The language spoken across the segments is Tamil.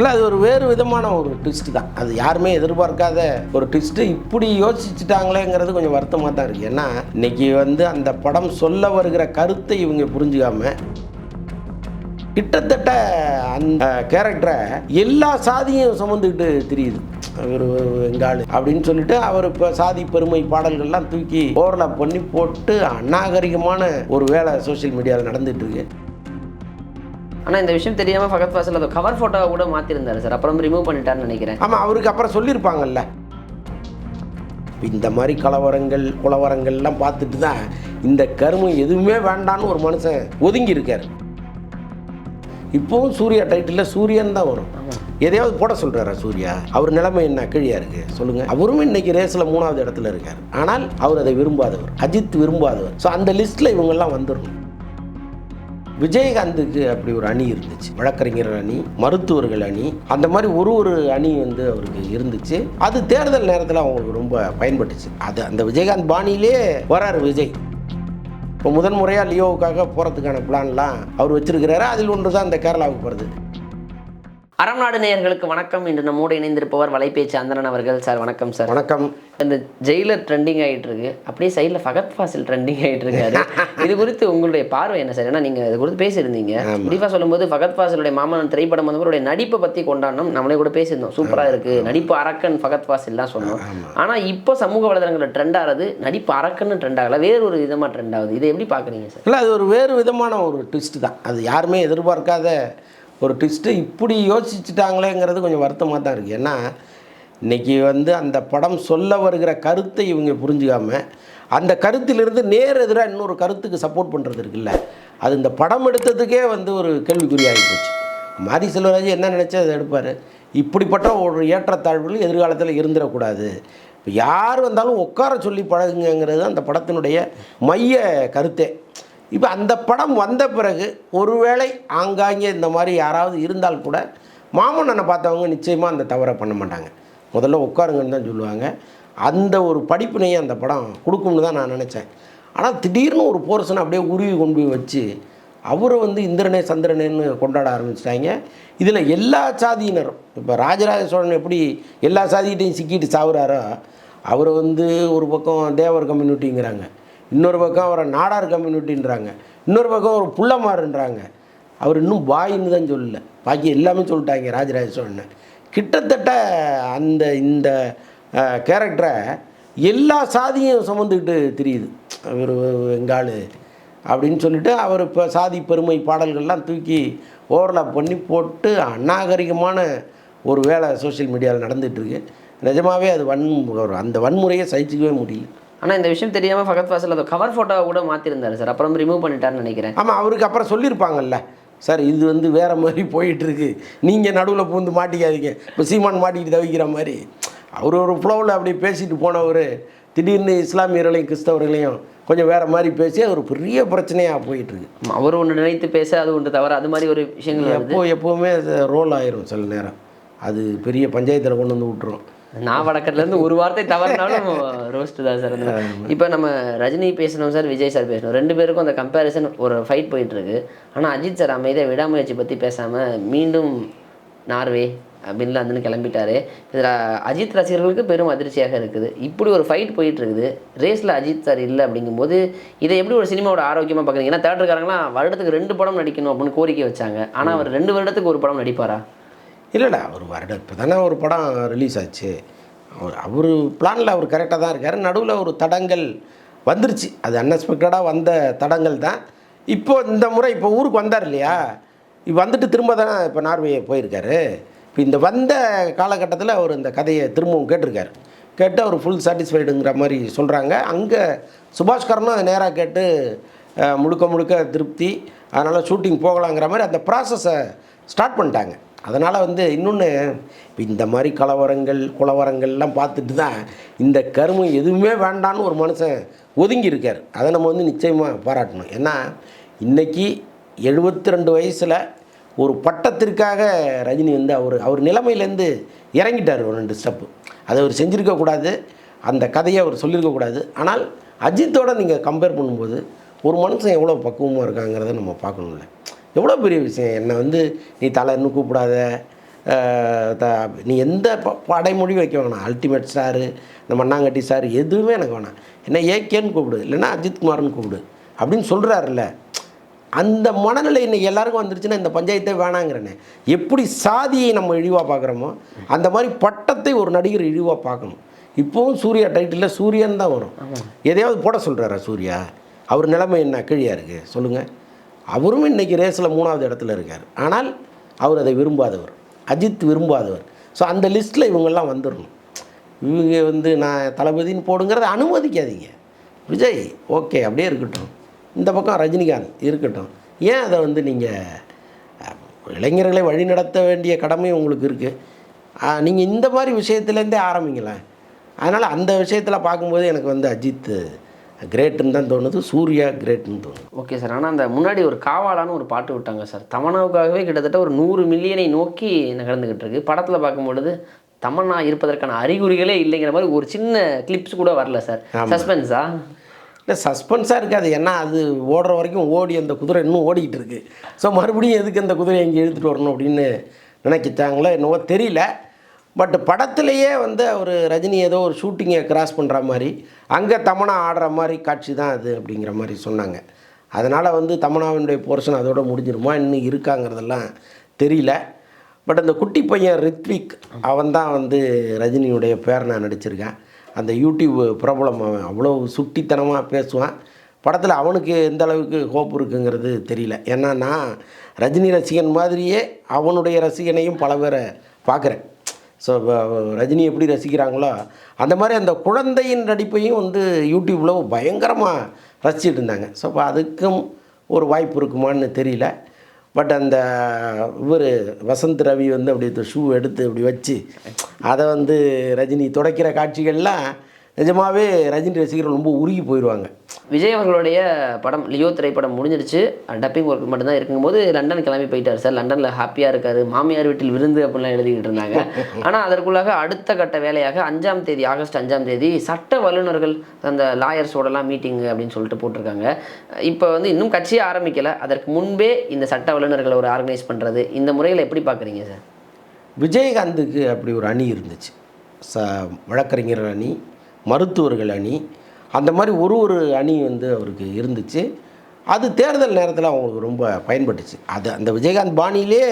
இல்லை அது ஒரு வேறு விதமான ஒரு ட்விஸ்ட் தான். அது யாருமே எதிர்பார்க்காத ஒரு ட்விஸ்ட்டு இப்படி யோசிச்சுட்டாங்களேங்கிறது கொஞ்சம் வருத்தமாக தான் இருக்குது ஏன்னா இன்னைக்கு வந்து அந்த படம் சொல்ல வருகிற கருத்தை இவங்க புரிஞ்சுக்காம கிட்டத்தட்ட அந்த கேரக்டரை எல்லா சாதியும் சுமந்துக்கிட்டு தெரியுது. ஒரு எங்காள் அப்படின்னு சொல்லிட்டு அவர் இப்போ சாதி பெருமை பாடல்கள்லாம் தூக்கி ஓவர்லாப் பண்ணி போட்டு அநாகரிகமான ஒரு வேலை சோஷியல் மீடியாவில் நடந்துட்டு இருக்கு. ஆனால் இந்த விஷயம் தெரியாமல் ஃபகத் ஃபாசில் அதை கவர் ஃபோட்டோவை கூட மாற்றிருந்தாரு சார். அப்புறம் ரிமூவ் பண்ணிட்டாருன்னு நினைக்கிறேன். ஆமாம் அவருக்கு அப்புறம் சொல்லியிருப்பாங்கல்ல. இந்த மாதிரி கலவரங்கள் குலவரங்கள்லாம் பார்த்துட்டு தான் இந்த கருமம் எதுவுமே வேண்டான்னு ஒரு மனுஷன் ஒதுங்கி இருக்கார் இப்போவும் சூர்யா டைட்டிலில் சூரியன் தான் வரும். எதையாவது போட சொல்கிறாரா சூர்யா? அவர் நிலைமை என்ன? கீழியா இருக்கு. சொல்லுங்க. அவரும் இன்னைக்கு ரேஸில் மூணாவது இடத்துல இருக்கார். ஆனால் அவர் அதை விரும்பாதவர். அஜித் விரும்பாதவர். ஸோ அந்த லிஸ்ட்டில் இவங்கெல்லாம் வந்துடணும். விஜயகாந்துக்கு அப்படி ஒரு அணி இருந்துச்சு. வழக்கறிஞர் அணி மருத்துவர்கள் அணி அந்த மாதிரி ஒரு ஒரு அணி வந்து அவருக்கு இருந்துச்சு. அது தேர்தல் நேரத்தில் அவங்களுக்கு ரொம்ப பயன்பட்டுச்சு. அது அந்த விஜயகாந்த் பாணியிலே வராரு விஜய். இப்போ முதன் முறையாக லியோவுக்காக போகிறதுக்கான பிளான்லாம் அவர் வச்சுருக்கிறாரு. அதில் ஒன்று தான் இந்த கேரளாவுக்கு போகிறது அறம் நாடு நேயர்களுக்கு வணக்கம். இன்று நம்மோடு இணைந்திருப்பவர் வலைபேச்சு அந்தரன் அவர்கள். சார் வணக்கம் சார். வணக்கம். இந்த ஜெயிலர் ட்ரெண்டிங் ஆகிட்டு இருக்கு. அப்படியே சைடில் ஃபகத் ஃபாசில் ட்ரெண்டிங் ஆகிட்டு இருக்காரு. இது குறித்து உங்களுடைய பார்வை என்ன சார்? ஏன்னா நீங்கள் இது குறித்து பேசியிருந்தீங்க. பிரீஃபாக சொல்லும்போது ஃபகத் ஃபாசிலுடைய மாமன் திரைப்படம் வந்து அவருடைய நடிப்பை பற்றி கொண்டாடணும். நம்மளே கூட பேசியிருந்தோம். சூப்பராக இருக்கு. நடிப்பு அரக்கன் ஃபகத் ஃபாசில்லாம் சொன்னோம். ஆனால் இப்போ சமூக வலைதளங்களில் ட்ரெண்ட் ஆகிறது நடிப்பு அரக்கன்னு ட்ரெண்ட் ஆகல. வேற ஒரு விதமாக ட்ரெண்ட் ஆகுது. இதை எப்படி பார்க்குறீங்க சார்? இல்லை அது ஒரு வேறு விதமான ஒரு ட்விஸ்ட் தான். அது யாருமே எதிர்பார்க்காத ஒரு ட்விஸ்ட்டு இப்படி யோசிச்சுட்டாங்களேங்கிறது கொஞ்சம் வருத்தமாக தான் இருக்குது ஏன்னா இன்றைக்கி வந்து அந்த படம் சொல்ல வருகிற கருத்தை இவங்க புரிஞ்சுக்காமல் அந்த கருத்திலிருந்து நேர் எதிராக இன்னொரு கருத்துக்கு சப்போர்ட் பண்ணுறது இருக்குல்ல அது இந்த படம் எடுத்ததுக்கே வந்து ஒரு கேள்விக்குறியாகி போச்சு. மாரி செல்வராஜ் என்ன நினச்சா அதை எடுப்பார்? இப்படிப்பட்ட ஒரு ஏற்றத்தாழ்வுகள் எதிர்காலத்தில் இருந்துடக்கூடாது. இப்போ யார் வந்தாலும் உட்கார சொல்லி பழகுங்கிறது அந்த படத்தினுடைய மைய கருத்தே. இப்போ அந்த படம் வந்த பிறகு ஒருவேளை ஆங்காங்கே இந்த மாதிரி யாராவது இருந்தால் கூட மாமன்னனை பார்த்தவங்க நிச்சயமாக அந்த தவறை பண்ண மாட்டாங்க. முதல்ல உட்காருங்கன்னு தான் சொல்லுவாங்க. அந்த ஒரு படிப்பினையை அந்த படம் கொடுக்கும்னு தான் நான் நினச்சேன். ஆனால் திடீர்னு ஒரு போர்ஷனை அப்படியே உருவி கொண்டு போய் வச்சு அவரை வந்து இந்திரனே சந்திரனேன்னு கொண்டாட ஆரம்பிச்சிட்டாங்க. இதில் எல்லா சாதியினரும் இப்போ ராஜராஜ சோழன் எப்படி எல்லா சாதிகிட்டையும் சிக்கிட்டு சாவுறாரோ அவரை வந்து ஒரு பக்கம் தேவர் கம்யூனிட்டிங்கிறாங்க. இன்னொரு பக்கம் அவரை நாடார் கம்யூனிட்டின்றாங்க. இன்னொரு பக்கம் ஒரு புள்ளமாறுன்றாங்க அவர் இன்னும் பாயின்னு தான் சொல்லல. பாக்கி எல்லாமே சொல்லிட்டாங்க ராஜராஜ சோழனை. கிட்டத்தட்ட அந்த இந்த கேரக்டரை எல்லா சாதியும் சுமந்துக்கிட்டு தெரியுது. அவர் எங்காள் அப்படின்னு சொல்லிட்டு அவர் இப்போ சாதி பெருமை பாடல்கள்லாம் தூக்கி ஓவர்லாப் பண்ணி போட்டு அநாகரிகமான ஒரு வேலை சோஷியல் மீடியாவில் நடந்துகிட்ருக்கு நிஜமாகவே அது வன் அந்த வன்முறையை சகிச்சிக்கவே முடியல. ஆனால் இந்த விஷயம் தெரியாமல் ஃபகத் ஃபாசில் அதை கவர் ஃபோட்டோவை கூட மாற்றிருந்தாரு சார். அப்புறம் ரிமூவ் பண்ணிட்டாருன்னு நினைக்கிறேன். ஆமாம் அவருக்கு அப்புறம் சொல்லியிருப்பாங்கல்ல சார் இது வந்து வேறு மாதிரி போயிட்டுருக்கு. நீங்கள் நடுவில் பூந்து மாட்டிக்காதீங்க. இப்போ சீமான் மாட்டிக்கிட்டு தவிக்கிற மாதிரி. அவர் ஒரு ஃப்ளோவில் அப்படி பேசிட்டு போனவர் திடீர்னு இஸ்லாமியர்களையும் கிறிஸ்தவர்களையும் கொஞ்சம் வேறு மாதிரி பேசி ஒரு பெரிய பிரச்சனையாக போயிட்டுருக்கு. அவர் ஒன்று நினைத்து பேச அது ஒன்று தவிர அது மாதிரி ஒரு விஷயங்கள் எப்போ எப்போவுமே ரோல் ஆயிரும் சில நேரம். அது பெரிய பஞ்சாயத்தில் கொண்டு வந்து விட்டுரும். நான் வடக்கத்துலேருந்து ஒரு வார்த்தை தவறினாலும் ரோஸ்ட் தான் சார். இப்போ நம்ம ரஜினி பேசணும் சார் விஜய் சார் பேசணும். ரெண்டு பேருக்கும் அந்த கம்பேரிசன் ஒரு ஃபைட் போயிட்டு இருக்கு ஆனால் அஜித் சார் அமைதியாக விடாமுயற்சி பற்றி பேசாமல் மீண்டும் நார்வே வந்து கிளம்பிட்டாரு. இதில் அஜித் ரசிகர்களுக்கு பெரும் அதிர்ச்சியாக இருக்குது. இப்படி ஒரு ஃபைட் போயிட்டு இருக்குது ரேஸில் அஜித் சார் இல்லை அப்படிங்கும்போது இதை எப்படி ஒரு சினிமாவோட ஆரோக்கியமாக பார்க்குறீங்க ஏன்னா தேட்டருக்காரங்களாம் வருடத்துக்கு ரெண்டு படம் நடிக்கணும் அப்படின்னு கோரிக்கை வச்சாங்க. ஆனால் அவர் ரெண்டு வருடத்துக்கு ஒரு படம் நடிப்பாரா? இல்லைடா அவர் வருடம் இப்போ தானே ஒரு படம் ரிலீஸ் ஆச்சு. அவர் அவர் பிளானில் அவர் கரெக்டாக தான் இருக்கார். நடுவில் ஒரு தடங்கள் வந்துருச்சு. அது அன்எக்ஸ்பெக்டடாக வந்த தடங்கள் தான். இப்போ இந்த முறை இப்போ ஊருக்கு வந்தார் இல்லையா? இப்போ வந்துட்டு திரும்ப தானே இப்போ நார்வே போயிருக்காரு. இப்போ இந்த வந்த காலகட்டத்தில் அவர் இந்த கதையை திரும்பவும் கேட்டிருக்காரு. கேட்டு அவர் ஃபுல் சாட்டிஸ்ஃபைடுங்கிற மாதிரி சொல்கிறாங்க அங்கே சுபாஷ்கரனும் அதை நேராக கேட்டு முழுக்க முழுக்க திருப்தி. அதனால் ஷூட்டிங் போகலாங்கிற மாதிரி அந்த ப்ராசஸை ஸ்டார்ட் பண்ணிட்டாங்க. அதனால் வந்து இன்னொன்று இப்போ இந்த மாதிரி கலவரங்கள் குலவரங்கள்லாம் பார்த்துட்டு தான் இந்த கருமம் எதுவுமே வேண்டான்னு ஒரு மனுஷன் ஒதுங்கி இருக்கார் அதை நம்ம வந்து நிச்சயமாக பாராட்டணும். ஏன்னா இன்றைக்கி எழுபத்தி ரெண்டு வயசில் ஒரு பட்டத்திற்காக ரஜினி வந்து அவர் அவர் நிலைமையிலேருந்து இறங்கிட்டார் ஒரு ரெண்டு ஸ்டெப்பு அதை அவர் செஞ்சுருக்கக்கூடாது அந்த கதையை அவர் சொல்லியிருக்கக்கூடாது ஆனால் அஜித்தோடு நீங்கள் கம்பேர் பண்ணும்போது ஒரு மனுஷன் எவ்வளோ பக்குவமாக இருக்காங்கிறத நம்ம பார்க்கணும்ல. எவ்வளோ பெரிய விஷயம்? என்னை வந்து நீ தலை இன்னும் கூப்பிடாத. த- நீ எந்த ப- படைமொழி வைக்க வேணாம். அல்டிமேட் ஸ்டாரு இந்த மண்ணாங்கட்டி சார் எதுவுமே எனக்கு வேணாம். என்ன ஏகேன்னு கூப்பிடு இல்லைன்னா அஜித்குமார்னு கூப்பிடு. அப்படின்னு சொல்கிறாருல்ல அந்த மனநிலை இன்னைக்கு எல்லாருக்கும் வந்துருச்சுன்னா இந்த பஞ்சாயத்தே வேணாங்கிறனே. எப்படி சாதியை நம்ம இழிவாக பார்க்குறோமோ அந்த மாதிரி பட்டத்தை ஒரு நடிகர் இழிவாக பார்க்கணும். இப்போவும் சூர்யா டைட்டிலில் சூரியன் தான் வரும். எதையாவது போட சொல்கிறாரா சூர்யா? அவர் நிலைமை என்ன? கீழியாக இருக்குது சொல்லுங்கள் அவரும் இன்னைக்கு ரேஸில் மூணாவது இடத்துல இருக்கார். ஆனால் அவர் அதை விரும்பாதவர். அஜித் விரும்பாதவர். ஸோ அந்த லிஸ்ட்டில் இவங்கெல்லாம் வந்துடணும் இவங்க வந்து நான் தளபதின்னு போடுங்கிறத அனுமதிக்காதீங்க. விஜய் ஓகே அப்படியே இருக்கட்டும். இந்த பக்கம் ரஜினிகாந்த் இருக்கட்டும். ஏன் அதை வந்து நீங்கள் இளைஞர்களை வழிநடத்த வேண்டிய கடமை உங்களுக்கு இருக்குது நீங்கள் இந்த மாதிரி விஷயத்துலேருந்தே ஆரம்பிங்களேன். அதனால் அந்த விஷயத்தில் பார்க்கும்போது எனக்கு வந்து அஜித் கிரேட்டுன்னு தான் தோணுது சூர்யா கிரேட்டுன்னு தோணுது. ஓகே சார் ஆனால் அந்த முன்னாடி ஒரு காவாலான்னு ஒரு பாட்டு விட்டாங்க சார். தமன்னாவுக்காகவே கிட்டத்தட்ட ஒரு நூறு மில்லியனை நோக்கி நகர்ந்துகிட்டு இருக்கு. படத்தில் பார்க்கும்பொழுது தமன்னா இருப்பதற்கான அறிகுறிகளே இல்லைங்கிற மாதிரி ஒரு சின்ன கிளிப்ஸ் கூட வரல சார். சஸ்பென்ஸா இல்லை சஸ்பென்ஸாக இருக்காது. ஏன்னா அது ஓடுற வரைக்கும் ஓடி அந்த குதிரை இன்னும் ஓடிக்கிட்டு இருக்கு. ஸோ மறுபடியும் எதுக்கு அந்த குதிரையை இங்கே இழுத்துட்டு வரணும் அப்படின்னு நினைக்கிட்டாங்களோ என்னவோ தெரியல. பட் படத்துலேயே வந்து அவர் ரஜினி ஏதோ ஒரு ஷூட்டிங்கை கிராஸ் பண்ணுற மாதிரி அங்கே தமனா ஆடுற மாதிரி காட்சி தான் அது அப்படிங்கிற மாதிரி சொன்னாங்க. அதனால் வந்து தமனாவினுடைய போர்ஷன் அதோட முடிஞ்சிருமா? இன்னும் இருக்காங்கிறதெல்லாம் தெரியல. பட் அந்த குட்டி பையன் ரித்விக் அவன் தான் வந்து ரஜினியுடைய பேர் நான் நடிச்சிருக்கேன். அந்த யூடியூப் பிரபலம் அவன் அவ்வளோ சுட்டித்தனமாக பேசுவான். படத்தில் அவனுக்கு எந்த அளவுக்கு ஹோப் இருக்குங்கிறது தெரியல. ஏன்னா நான் ரஜினி ரசிகன் மாதிரியே அவனுடைய ரசிகனையும் பல பேரை பார்க்குறேன். ஸோ ரஜினி எப்படி ரசிக்கிறாங்களோ அந்த மாதிரி அந்த குழந்தையின் நடிப்பையும் வந்து யூடியூப்பில் பயங்கரமாக ரசிச்சுட்டு இருந்தாங்க. ஸோ அப்போ அதுக்கும் ஒரு வாய்ப்பு இருக்குமான்னு தெரியல. பட் அந்த இவர் வசந்த் ரவி வந்து அப்படி ஷூ எடுத்து அப்படி வச்சு அதை வந்து ரஜினி துடைக்கிற காட்சிகள்லாம் நிஜமாவே ரஜினி ரசிகர்கள் ரொம்ப உருகி போயிடுவாங்க விஜய் அவர்களுடைய படம் லியோ திரைப்படம் முடிஞ்சிருச்சு டப்பிங் ஒர்க் மட்டும்தான் இருக்கும்போது லண்டன் கிளம்பி போயிட்டார் சார். லண்டனில் ஹாப்பியாக இருக்காரு. மாமியார் வீட்டில் விருந்து அப்படிலாம் எழுதிக்கிட்டு இருந்தாங்க. ஆனால் அதற்குள்ளாக அடுத்த கட்ட வேலையாக அஞ்சாம் தேதி ஆகஸ்ட் அஞ்சாம் தேதி சட்ட வல்லுநர்கள் அந்த லாயர்ஸோடலாம் மீட்டிங் அப்படின்னு சொல்லிட்டு போட்டிருக்காங்க. இப்போ வந்து இன்னும் கட்சியே ஆரம்பிக்கலை. அதற்கு முன்பே இந்த சட்ட வல்லுநர்களை ஒரு ஆர்கனைஸ் பண்ணுறது இந்த முறையில் எப்படி பார்க்குறீங்க சார்? விஜயகாந்துக்கு அப்படி ஒரு அணி இருந்துச்சு. ச வழக்கறிஞர் அணி மருத்துவர்கள் அணி. அந்த மாதிரி ஒரு ஒரு அணி வந்து அவருக்கு இருந்துச்சு. அது தேர்தல் நேரத்தில் அவங்களுக்கு ரொம்ப பயன்பட்டுச்சு. அது அந்த விஜயகாந்த் பாணியிலே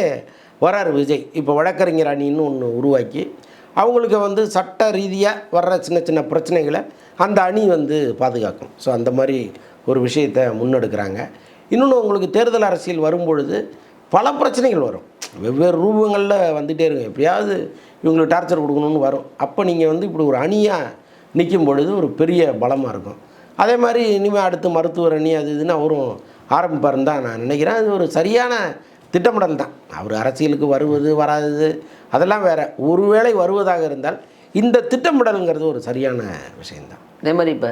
வராரு விஜய். இப்போ வழக்கறிஞர் அணின்னு ஒன்று உருவாக்கி அவங்களுக்கு வந்து சட்ட ரீதியாக வர்ற சின்ன சின்ன பிரச்சனைகளை அந்த அணி வந்து பாதுகாக்கும். ஸோ அந்த மாதிரி ஒரு விஷயத்தை முன்னெடுக்கிறாங்க. இன்னொன்று உங்களுக்கு தேர்தல் அரசியல் வரும்பொழுது பல பிரச்சனைகள் வரும். வெவ்வேறு ரூபங்களில் வந்துகிட்டே இருக்கும். எப்படியாவது இவங்களுக்கு டார்ச்சர் கொடுக்கணும்னு வரும். அப்போ நீங்கள் வந்து இப்படி ஒரு அணியாக நிற்கும் பொழுது ஒரு பெரிய பலமாக இருக்கும். அதே மாதிரி இனிமேல் அடுத்து மருத்துவர் அணி அது இதுன்னு அவரும் ஆரம்பிப்பார்னு தான் நான் நினைக்கிறேன். அது ஒரு சரியான திட்டமிடல் தான். அவர் அரசியலுக்கு வருவது வராதது அதெல்லாம் வேறு. ஒருவேளை வருவதாக இருந்தால் இந்த திட்டமிடலுங்கிறது ஒரு சரியான விஷயந்தான் அதே மாதிரி இப்போ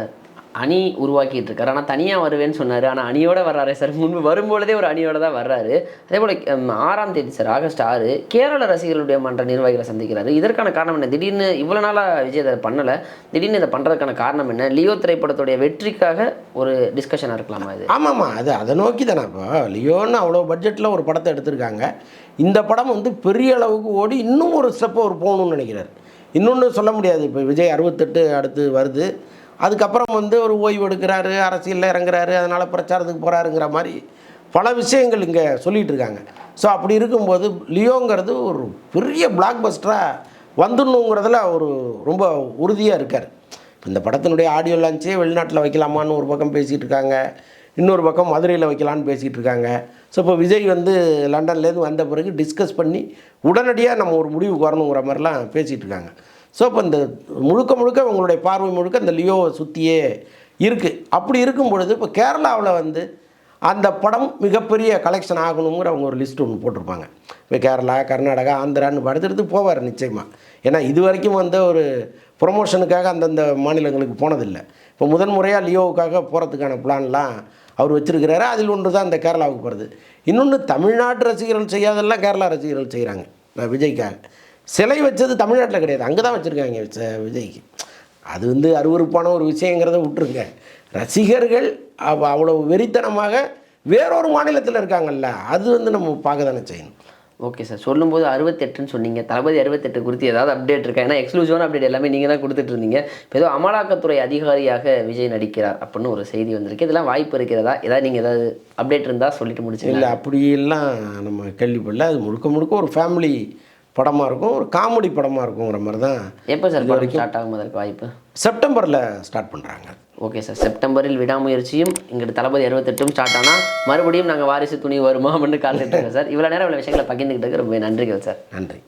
அணி உருவாக்கிட்டு இருக்காரு. ஆனால் தனியாக வருவேன்னு சொன்னார். ஆனால் அணியோட வர்றாரு சார். முன்பு வரும்பொழுதே ஒரு அணியோட தான் வர்றாரு. அதே போல் ஆறாம் தேதி சார் ஆகஸ்ட் ஆறு கேரள ரசிகர்களுடைய மன்ற நிர்வாகிகளை சந்திக்கிறாரு. இதற்கான காரணம் என்ன? திடீர்னு இவ்வளோ நாளாக விஜய் அதை பண்ணலை. திடீர்னு இதை பண்ணுறதுக்கான காரணம் என்ன? லியோ திரைப்படத்துடைய வெற்றிக்காக ஒரு டிஸ்கஷனாக இருக்கலாமா இது? ஆமாம்மா அது அதை நோக்கி தானே இப்போ. லியோன்னு அவ்வளோ பட்ஜெட்டில் ஒரு படத்தை எடுத்திருக்காங்க. இந்த படம் வந்து பெரிய அளவுக்கு ஓடி இன்னும் ஒரு ஸ்டெப் ஒரு போகணும்னு நினைக்கிறார். இன்னொன்று சொல்ல முடியாது. இப்போ விஜய் அறுபத்தெட்டு அடுத்து வருது. அதுக்கப்புறம் வந்து ஒரு ஓய்வு எடுக்கிறாரு அரசியலில் இறங்குறாரு அதனால் பிரச்சாரத்துக்கு போகிறாருங்கிற மாதிரி பல விஷயங்கள் இங்கே சொல்லிகிட்டு இருக்காங்க. ஸோ அப்படி இருக்கும்போது லியோங்கிறது ஒரு பெரிய பிளாக் பஸ்டராக வந்துடணுங்கிறதுல ஒரு ரொம்ப உறுதியாக இருக்கார். இந்த படத்தினுடைய ஆடியோ லான்ச்சே வெளிநாட்டில் வைக்கலாமான்னு ஒரு பக்கம் பேசிகிட்டு இருக்காங்க. இன்னொரு பக்கம் மதுரையில் வைக்கலான்னு பேசிகிட்டு இருக்காங்க. ஸோ இப்போ விஜய் வந்து லண்டன்லேருந்து வந்த பிறகு டிஸ்கஸ் பண்ணி உடனடியாக நம்ம ஒரு முடிவுக்கு வரணுங்கிற மாதிரிலாம் பேசிகிட்டு இருக்காங்க. ஸோ இப்போ இந்த முழுக்க முழுக்க உங்களுடைய பார்வை முழுக்க இந்த லியோவை சுற்றியே இருக்குது அப்படி இருக்கும் பொழுது இப்போ கேரளாவில் வந்து அந்த படம் மிகப்பெரிய கலெக்ஷன் ஆகணுங்கிற அவங்க ஒரு லிஸ்ட் ஒன்று போட்டிருப்பாங்க. இப்போ கேரளா கர்நாடகா ஆந்திரான்னு படுத்துட்டு போவார் நிச்சயமாக ஏன்னா இது வரைக்கும் வந்து ஒரு ப்ரொமோஷனுக்காக அந்தந்த மாநிலங்களுக்கு போனதில்லை. இப்போ முதன் முறையாக லியோவுக்காக போகிறதுக்கான பிளான்லாம் அவர் வச்சிருக்கிறாரு. அதில் ஒன்று தான் இந்த கேரளாவுக்கு போகிறது இன்னொன்று தமிழ்நாட்டு ரசிகர்கள் செய்யாதெல்லாம் கேரளா ரசிகர்கள் செய்கிறாங்க நான் விஜய்க்காக. சிலை வச்சது தமிழ்நாட்டில் கிடையாது. அங்கே தான் வச்சுருக்காங்க விஜய்க்கு. அது வந்து அருவருப்பான ஒரு விஷயங்கிறத விட்டுருங்க. ரசிகர்கள் அவ- அவ்வளவு வெறித்தனமாக வேறொரு மாநிலத்தில் இருக்காங்கல்ல அது வந்து நம்ம பார்க்க தானே செய்யணும். Okay sir. சொல்லும்போது அறுபத்தெட்டுன்னு சொன்னீங்க. தளபதி அறுபத்தெட்டு குறித்து ஏதாவது அப்டேட் இருக்கா? ஏன்னா எக்ஸ்க்ளூசிவான அப்டேட் எல்லாமே நீங்கள் தான் கொடுத்துட்டு இருந்தீங்க. இப்போ ஏதோ அமலாக்கத்துறை அதிகாரியாக விஜய் நடிக்கிறார் அப்படின்னு ஒரு செய்தி வந்திருக்கு. இதெல்லாம் வாய்ப்பு இருக்கிறதா? ஏதாவது நீங்கள் ஏதாவது அப்டேட் இருந்தால் சொல்லிட்டு முடிச்சுங்க இல்லை அப்படியெல்லாம் நம்ம கேள்விப்படல. அது முழுக்க முழுக்க ஒரு ஃபேமிலி படமாக இருக்கும் ஒரு காமெடி படமாக இருக்குங்கிற மாதிரி தான் எப்போ சார் படம் ஸ்டார்ட் ஆகும் அதற்கு வாய்ப்பு? செப்டம்பரில் ஸ்டார்ட் பண்ணுறாங்க ஓகே சார் செப்டம்பரில் விடாமுயற்சியும் எங்கிட்ட தளபதி அறுபத்தெட்டும் ஸ்டார்ட் ஆனால் மறுபடியும் நாங்கள் வாரிசு துணி வருமா அப்படின்னு காத்துட்டு இருக்கோம் சார். இவ்வளோ நேரம் இவ்வளோ விஷயங்களை பகிர்ந்துக்கிட்டதுக்கு ரொம்ப நன்றிகள் சார். நன்றி.